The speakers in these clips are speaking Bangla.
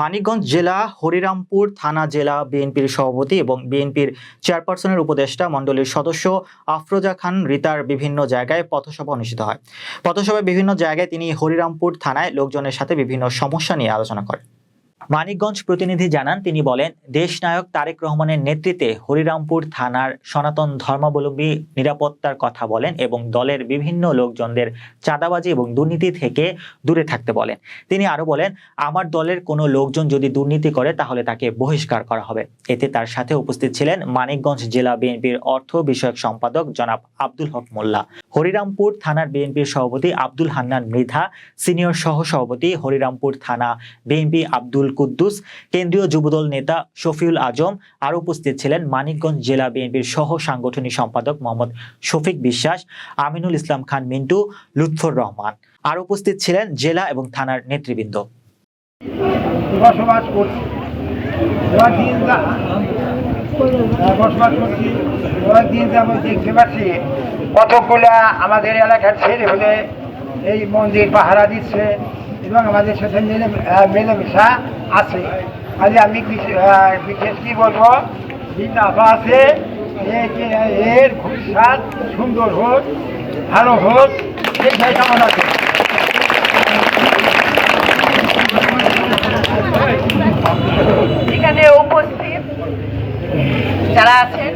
মানিকগঞ্জ জেলা, হরিরামপুর থানা জেলা, বিএনপির সভাপতি এবং বিএনপির চেয়ারপারসনের উপদেষ্টা মণ্ডলীর সদস্য আফরোজা খান রিতার বিভিন্ন জায়গায় পথসভা অনুষ্ঠিত হয়। পথসভায় বিভিন্ন জায়গায় তিনি হরিরামপুর থানায় লোকজনের সাথে বিভিন্ন সমস্যা নিয়ে আলোচনা করেন। মানিকগঞ্জ প্রতিনিধি জানান, তিনি বলেন, দেশনায়ক তারেক রহমানের নেতৃত্বে হরিরামপুর থানার সনাতন ধর্মাবলম্বী নিরাপত্তার কথা বলেন এবং দলের বিভিন্ন লোকজনদের চাঁদাবাজি এবং দুর্নীতি থেকে দূরে থাকতে বলেন। তিনি আরও বলেন, আমার দলের কোনো লোকজন যদি দুর্নীতি করে, তাহলে তাকে বহিষ্কার করা হবে। এতে তার সাথে উপস্থিত ছিলেন মানিকগঞ্জ জেলা বিএনপির অর্থ বিষয়ক সম্পাদক জনাব আব্দুল হক মোল্লা। হরিরামপুর থানার বিএনপির সভাপতি আব্দুল হান্নান মৃধা, সিনিয়র সহ সভাপতি হরিরামপুর থানা বিএনপি আব্দুল কুদ্দুস, কেন্দ্রীয় যুবদল নেতা শফিউল আজম, আর উপস্থিত ছিলেন মানিকগঞ্জ জেলা বিএনপির সহ সাংগঠনিক সম্পাদক মোহাম্মদ শফিক বিশ্বাস, আমিনুল ইসলাম খান মিন্টু, লুৎফর রহমান। আর উপস্থিত ছিলেন জেলা এবং থানার নেতৃবৃন্দ। বসবাস করছি। দেখতে পাচ্ছি কতগুলা আমাদের এলাকার ছেলে হলে এই মন্দির পাহারা দিচ্ছে এবং আমাদের সাথে মেলামেশা আছে। আজ আমি বিশে- বিশেষ কি বলব? আছে। এর ভবিষ্যৎ সুন্দর হোক, ভালো হোক সেই কামনা করি এখানে উপস্থিত যারা আছেন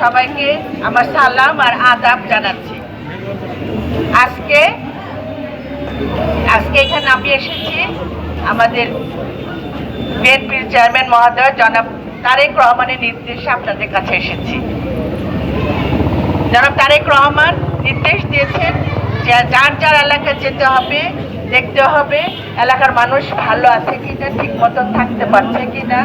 সবাইকে আমার সালাম আর আদাব জানাচ্ছি। আজকে আজকে এখানে আমি এসেছি আমাদের বিএনপির চেয়ারম্যান মহোদয়, জনাব তারেক রহমানের নির্দেশে আপনাদের কাছে এসেছি। জনাব তারেক রহমান নির্দেশ দিয়েছেন যে যার যার এলাকায় যেতে হবে দেখতে হবে, এলাকার মানুষ ভালো আছে কিনা ঠিক মতন থাকতে পারছে কিনা,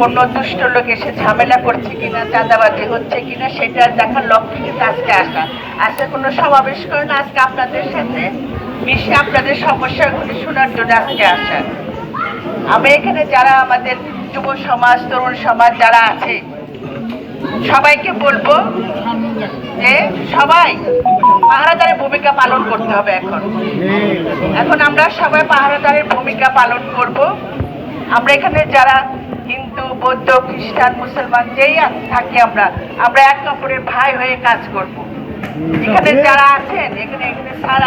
কোনো দুষ্ট লোক এসে ঝামেলা করছে কি কিনা, চাঁদাবাজি হচ্ছে কিনা, সেটা দেখার লক্ষ্যে কিন্তু আজকে আসা। আজকে কোনো সমাবেশ করে না, আজকে আপনাদের সাথে মিশে আপনাদের সমস্যাগুলি শোনার জন্য আজকে আসা। আমি এখানে যারা আমাদের যুব সমাজ, তরুণ সমাজ যারা আছে সবাইকে বলব যে সবাই পাহারাদারের ভূমিকা পালন করতে হবে এখন। এখন আমরা সবাই পাহারাদারের ভূমিকা পালন করব। আমরা এখানে যারা হিন্দু, বৌদ্ধ, খ্রিস্টান, মুসলমান, যেই থাকি আমরা আমরা এক অপরের ভাই হয়ে কাজ করব। এখানে যারা আছেন, এখানে এখানে স্যার